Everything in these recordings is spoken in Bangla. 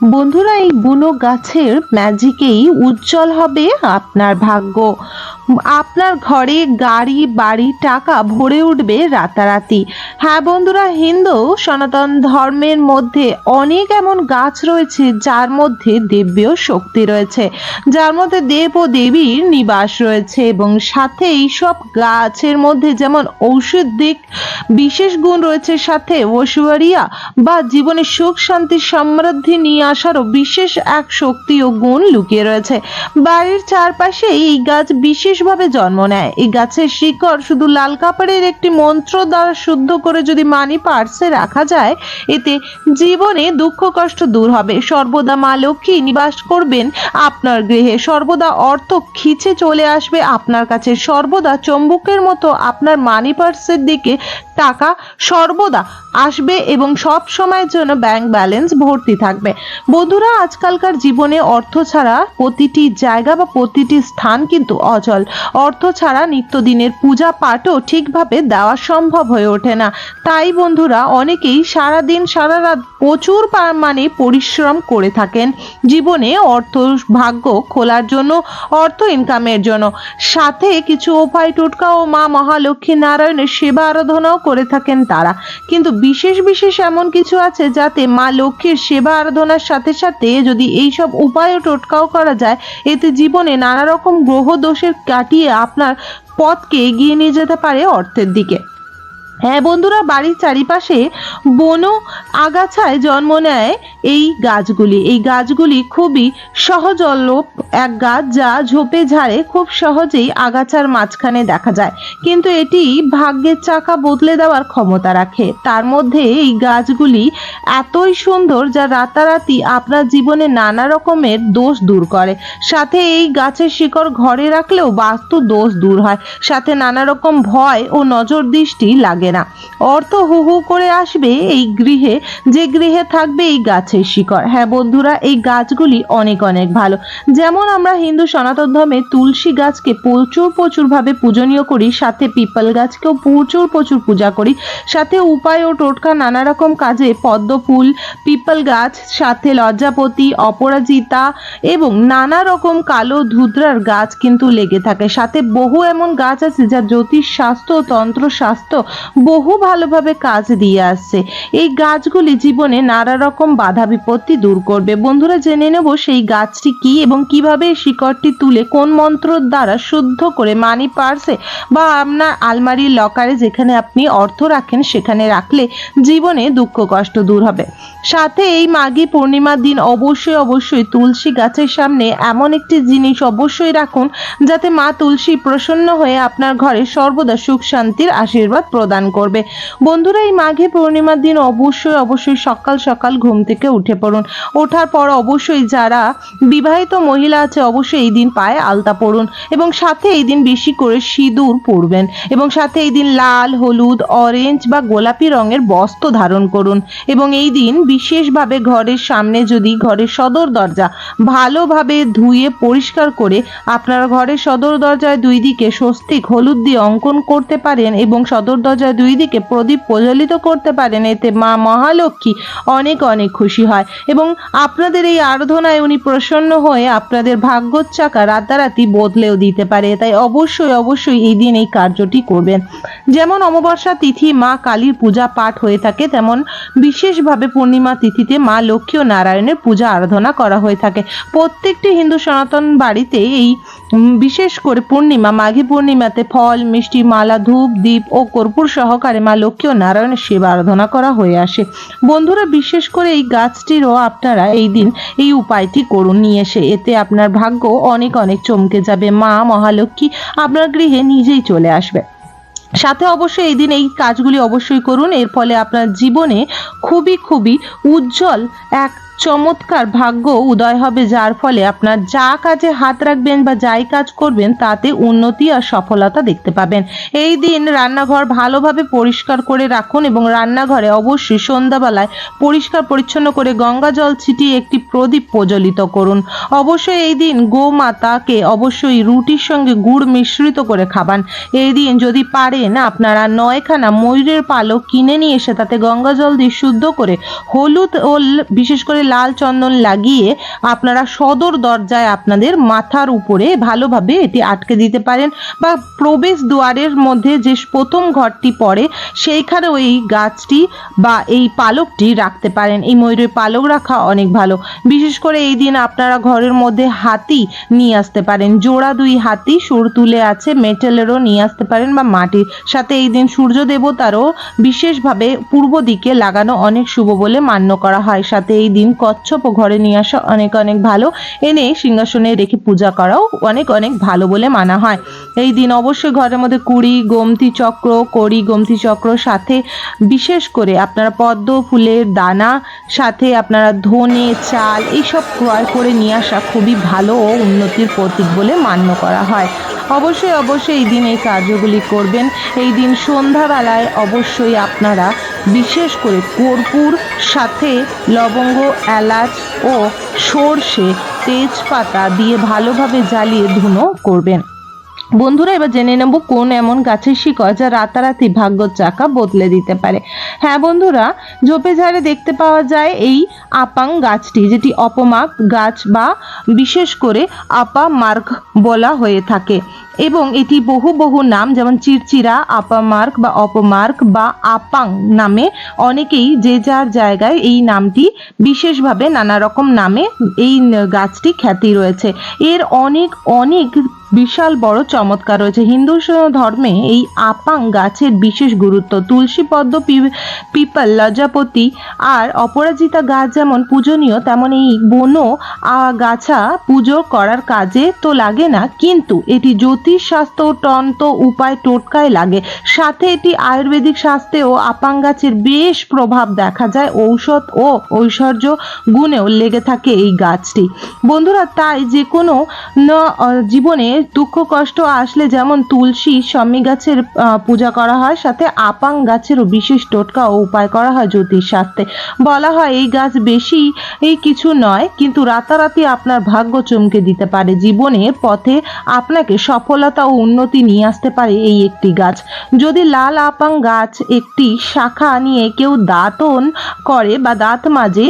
বন্ধুরা, এই বুনো গাছের ম্যাজিকেই উজ্জ্বল হবে আপনার ভাগ্য। আপনার ঘরে গাড়ি, বাড়ি, টাকা ভরে উঠবে রাতারাতি। হ্যাঁ বন্ধুরা, হিন্দু, সনাতন ধর্মের মধ্যে অনেক এমন গাছ রয়েছে, যার মধ্যে দেবীয় শক্তি রয়েছে। যার মধ্যে দেব ও দেবীর নিবাস রয়েছে এবং সাথে এই সব গাছের মধ্যে যেমন ঔষধিক বিশেষ গুণ রয়েছে, সাথে ঐশ্বরিয়া বা জীবনে সুখ, শান্তি, সমৃদ্ধি নিয়ে আসারও বিশেষ এক শক্তি ও গুণ লুকিয়ে রয়েছে। বাড়ির চারপাশে এই গাছ বিশেষভাবে জন্ম নেয়। এই গাছের শিকড় শুধু লাল কাপড়ের একটি মন্ত্র দ্বারা শুদ্ধ করে যদি মানি পার্সে রাখা যায়, এতে জীবনে দুঃখ কষ্ট দূর হবে। সর্বদা মা লক্ষ্মী নিবাস করবেন আপনার গৃহে। সর্বদা অর্থ খিচে চলে আসবে আপনার কাছে। সর্বদা চম্বুকের মতো আপনার মানি পার্সের দিকে টাকা সর্বদা আসবে এবং সব সময়ের জন্য ব্যাংক ব্যালেন্স ভর্তি থাকবে। বন্ধুরা, আজকালকার জীবনে অর্থ ছাড়া প্রতিটি জায়গা বা প্রতিটি স্থান কিন্তু অচল। অর্থ ছাড়া নিত্যদিনের পূজা পাঠও ঠিকভাবে দেওয়া সম্ভব হয়ে ওঠে না। তাই বন্ধুরা, অনেকেই সারাদিন সারা রাত প্রচুর মানে পরিশ্রম করে থাকেন জীবনে অর্থ ভাগ্য খোলার জন্য, অর্থ ইনকামের জন্য। সাথে কিছু উপায় টোটকা ও মা মহালক্ষ্মী নারায়ণের সেবা আরাধনাও করে থাকেন তারা। কিন্তু বিশেষ বিশেষ এমন কিছু আছে যাতে মা লক্ষ্মীর সেবা আরাধনার সাথে সাথে যদি এইসব উপায় ও টোটকাও করা যায়, এতে জীবনে নানা রকম গ্রহ দোষের কাটিয়ে আপনার পথকে এগিয়ে নিয়ে যেতে পারে অর্থের দিকে। হ্যাঁ বন্ধুরা, বাড়ির চারিপাশে বন আগাছায় জন্ম নেয় এই গাছগুলি। এই গাছগুলি খুবই সহজলভ এক গাছ যা ঝোপে ঝাড়ে খুব সহজেই আগাছার মাঝখানে দেখা যায়। কিন্তু এটি ভাগ্যের চাকা বদলে দেওয়ার ক্ষমতা রাখে। তার মধ্যে এই গাছগুলি এতই সুন্দর যা রাতারাতি আপনার জীবনে নানা রকমের দোষ দূর করে। সাথে এই গাছের শিকড় ঘরে রাখলেও বাস্তু দোষ দূর হয়। সাথে নানা রকম ভয় ও নজর দৃষ্টি লাগে না। অর্থ হু হু করে আসবে এই গৃহে। যে গৃহে থাকবে এই গাছের শিকড়। হ্যাঁ বন্ধুরা, এই গাছগুলি অনেক অনেক ভালো। যেমন আমরা হিন্দু সনাতন ধর্মে তুলসী গাছকে প্রচুর প্রচুর ভাবে পূজনীয় করি, সাথে পিপল গাছকেও প্রচুর প্রচুর পূজা করি, সাথে উপায় ও টোটকা নানা রকম কাজে পদ্ম ফুল, পিপল গাছ, সাথে লজ্জাপতি, অপরাজিতা এবং নানা রকম কালো ধুদ্রার গাছ কিন্তু লেগে থাকে। সাথে বহু এমন গাছ আছে যা জ্যোতিষ শাস্ত্র তন্ত্র শাস্ত্র বহু ভালোভাবে কাজ দিয়ে আসছে। এই গাছগুলি জীবনে নানা রকম বাধা বিপত্তি দূর করবে। বন্ধুরা, জেনে নেব সেই গাছটি কি এবং কীভাবে এই শিকড়টি তুলে কোন মন্ত্রর দ্বারা শুদ্ধ করে মানি পার্সে বা আপনার আলমারির লকারে যেখানে আপনি অর্থ রাখেন সেখানে রাখলে জীবনে দুঃখ কষ্ট দূর হবে। সাথে এই মাঘী পূর্ণিমার দিন অবশ্যই অবশ্যই তুলসী গাছের সামনে এমন একটি জিনিস অবশ্যই রাখুন যাতে মা তুলসী প্রসন্ন হয়ে আপনার ঘরে সর্বদা সুখ শান্তির আশীর্বাদ প্রদান করবে। বন্ধুরা, এই মাঘে পূর্ণিমার দিন অবশ্যই অবশ্যই সকাল সকাল ঘুম থেকে উঠে পড়ুন। ওঠার পর অবশ্যই যারা বিবাহিত মহিলা আছে, অবশ্যই এই দিন পায়ে আলতা পরুন এবং সাথে এই দিন বেশি করে সিঁদুর পরবেন এবং সাথে এই দিন লাল, হলুদ অরেঞ্জ বা গোলাপি রঙের বস্ত্র ধারণ করুন এবং এই দিন বিশেষভাবে ঘরের সামনে যদি ঘরের সদর দরজা ভালোভাবে ধুয়ে পরিষ্কার করে আপনারা ঘরের সদর দরজায় দুই দিকে স্বস্তিক হলুদ দিয়ে অঙ্কন করতে পারেন এবং সদর দরজায় দুই দিকে প্রদীপ প্রজ্বলিত করতে পারেন, এতে মা মহালক্ষ্মী অনেক অনেক খুশি হয় এবং আপনাদের এই আরাধনায় উনি প্রসন্ন হয়ে আপনাদের ভাগ্যর চাকা রাতারাতি বদলেও দিতে পারে। তাই অবশ্যই অবশ্যই এই দিন এই কার্যটি করবেন। যেমন অমাবস্যা তিথি মা কালীর পূজা পাঠ হয়ে থাকে, তেমন বিশেষভাবে পূর্ণিমা তিথিতে মা লক্ষ্মী ও নারায়ণের পূজা আরাধনা করা হয়ে থাকে। প্রত্যেকটি হিন্দু সনাতন বাড়িতে এই বিশেষ করে পূর্ণিমা, মাঘী পূর্ণিমাতে ফল, মিষ্টি, মালা, ধূপ, দীপ ও কর্পূর সহকারে মা লক্ষ্মী ও নারায়ণের সেবা আরাধনা করা হয়ে আসে। বন্ধুরা, বিশেষ করে এই গাছটিরও আপনারা এই দিন এই উপায়টি করুন, নিয়ে এসে এতে আপনার ভাগ্য অনেক অনেক চমকে যাবে, মা, মহালক্ষ্মী। আপনার গৃহে নিজেই চলে আসবে। সাথে অবশ্যই এই দিন এই কাজগুলি অবশ্যই করুন। এর ফলে আপনার জীবনে খুবই খুবই উজ্জ্বল এক চমৎকার ভাগ্য উদয় হবে, যার ফলে আপনার যা কাজে হাত রাখবেন বা যাই কাজ করবেন, তাতে উন্নতি আর সফলতা দেখতে পাবেন। এই দিন রান্নাঘর ভালোভাবে পরিষ্কার করে রাখুন এবং রান্নাঘরে অবশ্যই সন্ধ্যাবেলায় পরিষ্কার পরিচ্ছন্ন করে গঙ্গা জল ছিটিয়ে একটি প্রদীপ প্রজ্বলিত করুন। অবশ্যই এই দিন গোমাতাকে অবশ্যই রুটির সঙ্গে গুড় মিশ্রিত করে খাবান। এই দিন যদি পারেন আপনারা নয়খানা ময়ূরের পালক কিনে নিয়ে এসে তাতে গঙ্গা জল দিয়ে শুদ্ধ করে হলুদ ও বিশেষ করে লাল চন্দন লাগিয়ে আপনারা সদর দরজায় আপনাদের মাথার উপরে ভালোভাবে এটি আটকে দিতে পারেন বা প্রবেশ দুয়ারের মধ্যে যে প্রথম ঘরটি পড়ে সেইখানেও এই গাছটি বা এই পালকটি রাখতে পারেন। এই ময়ূরের পালক রাখা অনেক ভালো। বিশেষ করে এই দিন আপনারা ঘরের মধ্যে হাতি নিয়ে আসতে পারেন। জোড়া দুই হাতি সুর তুলে আছে, মেটেলেরও নিয়ে আসতে পারেন বা মাটির। সাথে এই দিন সূর্য দেবতারও বিশেষভাবে পূর্ব দিকে লাগানো অনেক শুভ বলে মান্য করা হয়। সাথে এই দিন কচ্ছপ ও ঘরে নিয়ে আসা অনেক অনেক ভালো। এনে সিংহাসনে রেখে পূজা করাও অনেক অনেক ভালো বলে মানা হয়। এই দিন অবশ্যই ঘরের মধ্যে কুড়ি, গোমতি চক্র, কড়ি, গোমতি চক্র সাথে বিশেষ করে আপনারা পদ্ম ফুলের দানা, সাথে আপনারা ধনে, চাল এইসব ক্রয় করে নিয়ে আসা খুবই ভালো ও উন্নতির প্রতীক বলে মান্য করা হয়। অবশ্যই অবশ্যই এই দিন এই কার্যগুলি করবেন। এই দিন সন্ধ্যাবেলায় অবশ্যই আপনারা বিশেষ করে কর্পূর, সাথে লবঙ্গ, এলাচ ও সর্ষে তেজপাতা দিয়ে ভালোভাবে জ্বালিয়ে ধুনো করবেন। বন্ধুরা, এবার জেনে নেব কোন এমন গাছের শিকড় যা রাতারাতি ভাগ্যর চাকা বদলে দিতে পারে। হ্যাঁ বন্ধুরা ঝোপে ঝাড়ে দেখতে পাওয়া যায় এই আপাং গাছটি, যেটি অপমাক গাছ বা বিশেষ করে আপা মার্গ বলা হয়ে থাকে। এবং এটি বহু বহু নাম, যেমন চিরচিরা, আপামার্ক বা অপমার্ক বা আপাং নামে অনেকেই যে যার জায়গায় এই নামটি বিশেষভাবে নানা রকম নামে এই গাছটি খ্যাতি রয়েছে। এর অনেক অনেক বিশাল বড় চমৎকার রয়েছে। হিন্দু ধর্মে এই আপাং গাছের বিশেষ গুরুত্ব। তুলসী পদ্ম পিপল, লজাপতি আর অপরাজিতা গাছ যেমন পূজনীয়, তেমন এই বনো গাছা পুজো করার কাজে তো লাগে না। কিন্তু এটি জ্যোতিষ শাস্ত্র তন্ত্র উপায় টোটকায় লাগে। সাথে এটি আয়ুর্বেদিক শাস্ত্রেও আপাং গাছের বেশ প্রভাব দেখা যায়। ঔষধ ও ঐশ্বর্য গুণেও লেগে থাকে এই গাছটি। বন্ধুরা, তাই যে কোনো জীবনে দুঃখ কষ্ট আসলে যেমন তুলসী শমী গাছের পূজা করা হয়, সাথে আপাং গাছেরও বিশেষ টোটকা ও উপায় করা হয় জ্যোতিষ শাস্ত্রে। বলা হয় এই গাছ বেশি এই কিছু নয়, কিন্তু রাতারাতি আপনার ভাগ্য চমকে দিতে পারে। জীবনের পথে আপনাকে সফলতা ও উন্নতি নিয়ে আসতে পারে এই একটি গাছ। যদি লাল আপাং গাছ একটি শাখা নিয়ে কেউ দাঁতন করে বা দাঁত মাজে,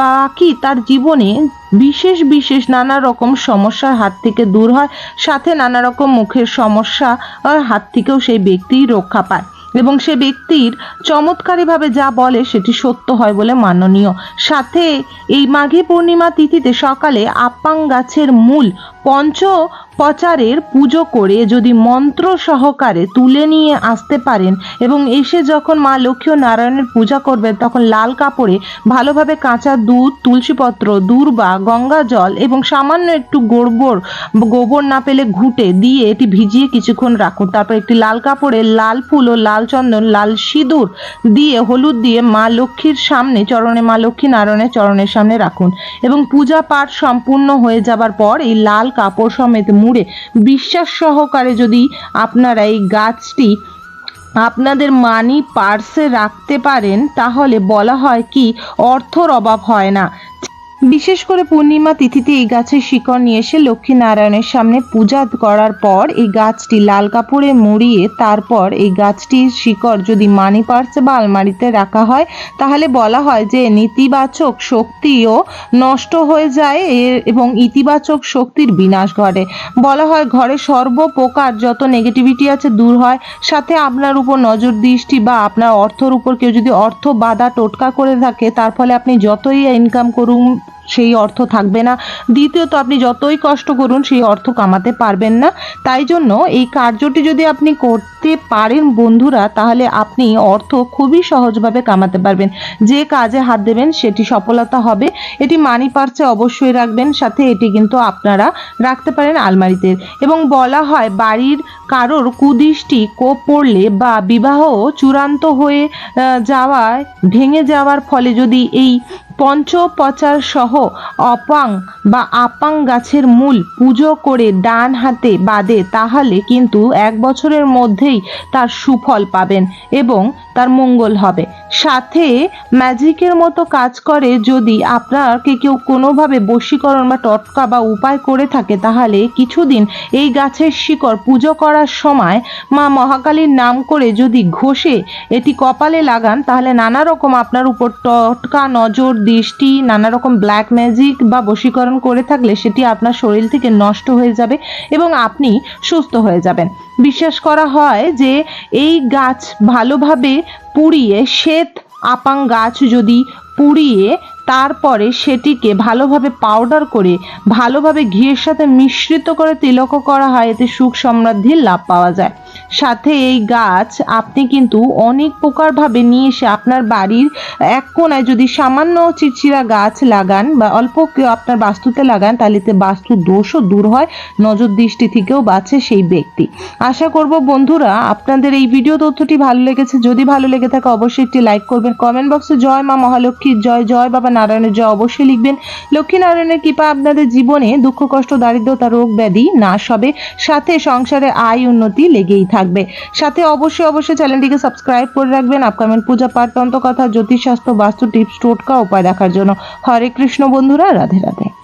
বাকি তার জীবনে বিশেষ বিশেষ নানা রকম সমস্যার হাত থেকে দূর হয় সাথে নানা রকম মুখের সমস্যা আর হাত থেকেও সেই ব্যক্তি রক্ষা পায়। এবং সে ব্যক্তির চমৎকারীভাবে যা বলে সেটি সত্য হয় বলে মাননীয়। সাথে এই মাঘী পূর্ণিমা তিথিতে সকালে আপাং গাছের মূল পঞ্চ পচারের পুজো করে যদি মন্ত্র সহকারে তুলে নিয়ে আসতে পারেন এবং এসে যখন মা লক্ষ্মী নারায়ণের পূজা করবেন, তখন লাল কাপড়ে ভালোভাবে কাঁচা দুধ, তুলসীপত্র, দূর্বা, গঙ্গা জল এবং সামান্য একটু গোবর গোবর না পেলে ঘুটে দিয়ে এটি ভিজিয়ে কিছুক্ষণ রাখুন। তারপর একটি লাল কাপড়ে লাল ফুল ও লাল চন্দন, লাল সিঁদুর দিয়ে হলুদ দিয়ে মা লক্ষ্মীর সামনে, চরণে মা লক্ষ্মী নারায়ণের চরণের সামনে রাখুন এবং পূজা পাঠ সম্পূর্ণ হয়ে যাবার পর এই লাল কাপড় সমেত মুড়ে বিশ্বাস সহকারে যদি আপনারা এই গাছটি আপনাদের মানি পার্সে রাখতে পারেন, তাহলে বলা হয় কি, অর্থর অভাব হয় না। বিশেষ করে পূর্ণিমা তিথিতে এই গাছের শিকড় নিয়ে এসে লক্ষ্মী নারায়ণের সামনে পূজা করার পর এই গাছটি লাল কাপড়ে মুড়িয়ে তারপর এই গাছটির শিকড় যদি মানি পার্সে বা আলমারিতে রাখা হয়, তাহলে বলা হয় যে নেতিবাচক শক্তিও নষ্ট হয়ে যায় এবং ইতিবাচক শক্তির বিনাশ ঘটে। বলা হয় ঘরে সর্বপ্রকার যত নেগেটিভিটি আছে দূর হয়, সাথে আপনার উপর নজর দৃষ্টি বা আপনার অর্থর উপর কেউ যদি অর্থ বাধা টোটকা করে থাকে, তার ফলে আপনি যতই ইনকাম করুন সেই অর্থ থাকবে না। দ্বিতীয়ত, আপনি যতই কষ্ট করুন, সেই অর্থ কামাতে পারবেন না। তাই জন্য এই কার্যটি যদি আপনি করতে পারেন বন্ধুরা, তাহলে আপনি অর্থ খুবই সহজভাবে কামাতে পারবেন। যে কাজে হাত দেবেন, সেটি সফলতা হবে। এটি মানি পার্সে অবশ্যই রাখবেন। সাথে এটি কিন্তু আপনারা রাখতে পারেন আলমারিতে। এবং বলা হয়, বাড়ির কারোর কুদৃষ্টি কোপ পড়লে বা বিবাহ চূড়ান্ত হয়ে যাওয়ায়, ভেঙে যাওয়ার ফলে যদি এই পঞ্চপচার সহ অপাং বা আপাং গাছের মূল পুজো করে ডান হাতে বাদে তাহলে কিন্তু এক বছরের মধ্যেই তার সুফল পাবেন এবং তার মঙ্গল হবে। সাথে ম্যাজিকের মতো কাজ করে যদি আপনাকে কেউ কোনোভাবে বশীকরণ বা টটকা বা উপায় করে থাকে, তাহলে কিছুদিন এই গাছের শিকড় পুজো করার সময় মা মহাকালীর নাম করে যদি ঘষে এটি কপালে লাগান, তাহলে নানা রকম আপনার উপর টটকা, নজর, দৃষ্টি, নানা রকম ব্ল্যাক ম্যাজিক বা বশীকরণ করে থাকলে সেটি আপনার শরীর থেকে নষ্ট হয়ে যাবে এবং আপনি সুস্থ হয়ে যাবেন। বিশ্বাস করা হয় যে এই গাছ ভালোভাবে পুড়িয়ে শ্বেত আপাং গাছ যদি পুড়িয়ে তারপরে সেটিকে ভালোভাবে পাউডার করে, ভালোভাবে ঘিয়ের সাথে মিশ্রিত করে তিলক করা হয়, এতে সুখ সমৃদ্ধির লাভ পাওয়া যায়। সাথে এই গাছ আপনি কিন্তু অনেক প্রকারভাবে নিয়ে এসে আপনার বাড়ির এক কোনায় যদি সামান্য চিরচিরা গাছ লাগান বা অল্প কেউ আপনার বাস্তুতে লাগান, তাহলে এতে বাস্তু দোষও দূর হয়, নজর দৃষ্টি থেকেও বাঁচে সেই ব্যক্তি। আশা করব বন্ধুরা, আপনাদের এই ভিডিও তথ্যটি ভালো লেগেছে। যদি ভালো লেগে থাকে, অবশ্যই একটি লাইক করবেন। কমেন্ট বক্সে জয় মা মহালক্ষ্মীর জয় জয় বাবা নারায়ণের জয় অবশ্যই লিখবেন। লক্ষ্মী নারায়ণের কৃপা আপনাদের জীবনে, দুঃখ, কষ্ট, দারিদ্রতা, রোগ ব্যাধি নাশ হবে। সাথে সংসারে আয় উন্নতি লেগেই থাকবে। সাথে অবশ্যই অবশ্যই চ্যানেলটিকে সাবস্ক্রাইব করে রাখবেন। আপকামিং পূজা পাঠ তন্ত্র কথা জ্যোতিষ জ্যোতিষশাস্ত্র, বাস্তু টিপস টোটকা, উপায় দেখার জন্য। হরে কৃষ্ণ বন্ধুরা, রাধে রাধে।